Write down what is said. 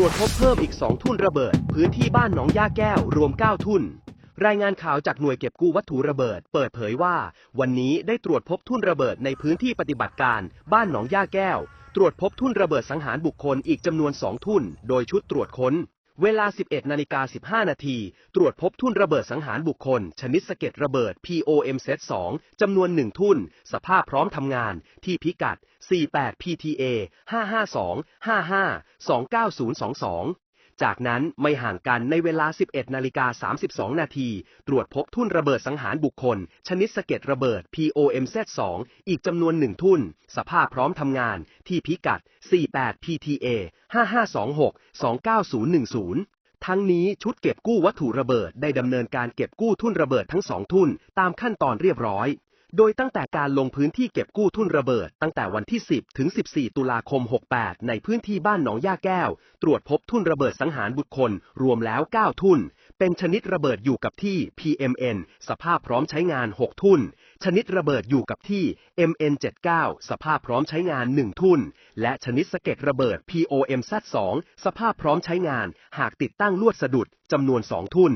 ตรวจพบเพิ่มอีก 2 ทุ่นระเบิด พื้นที่บ้านหนองย่าแก้ว รวม 9 ทุ่น รายงานข่าวจากหน่วยเก็บกู้วัตถุระเบิด เปิดเผยว่า วันนี้ได้ตรวจพบทุ่นระเบิดในพื้นที่ปฏิบัติการ บ้านหนองย่าแก้ว ตรวจพบทุ่นระเบิดสังหารบุคคลอีกจำนวน 2 ทุ่น โดยชุดตรวจค้น เวลา 11 นาฬิกา 15 นาที ตรวจพบทุ่นระเบิดสังหารบุคคล ชนิดสะเก็ดระเบิด POMZ2 จำนวน 1 ทุ่น สภาพพร้อมทำงาน ที่พิกัด 48 PTA 552 55 29022 จากนั้นไม่ห่างกันในเวลา 11นาฬิกา32 นาที ตรวจพบทุ่นระเบิดสังหารบุคคล ชนิดสะเก็ดระเบิด POMZ2 อีกจำนวนหนึ่งทุ่น สภาพพร้อมทำงาน ที่พิกัด 48 PTA 5526 29010ทั้งนี้ชุดเก็บกู้วัตถุระเบิดได้ดำเนินการเก็บกู้ทุ่นระเบิดทั้งสองทุ่น ตามขั้นตอนเรียบร้อย โดยตั้งแต่การลงพื้นที่เก็บกู้ทุ่นระเบิด ตั้งแต่วันที่ 10 ถึง 14 ตุลาคม 68 ในพื้นที่บ้านหนองย่าแก้ว ตรวจพบทุ่นระเบิดสังหารบุคคล รวมแล้ว 9 ทุ่น เป็นชนิดระเบิดอยู่กับที่ PMN สภาพพร้อมใช้งาน 6 ทุ่น ชนิดระเบิดอยู่กับที่ MN79 สภาพพร้อมใช้งาน 1 ทุ่น และชนิดสะเก็ดระเบิด POMZ2 สภาพพร้อมใช้งาน หากติดตั้งลวดสะดุดจำนวน 2 ทุ่น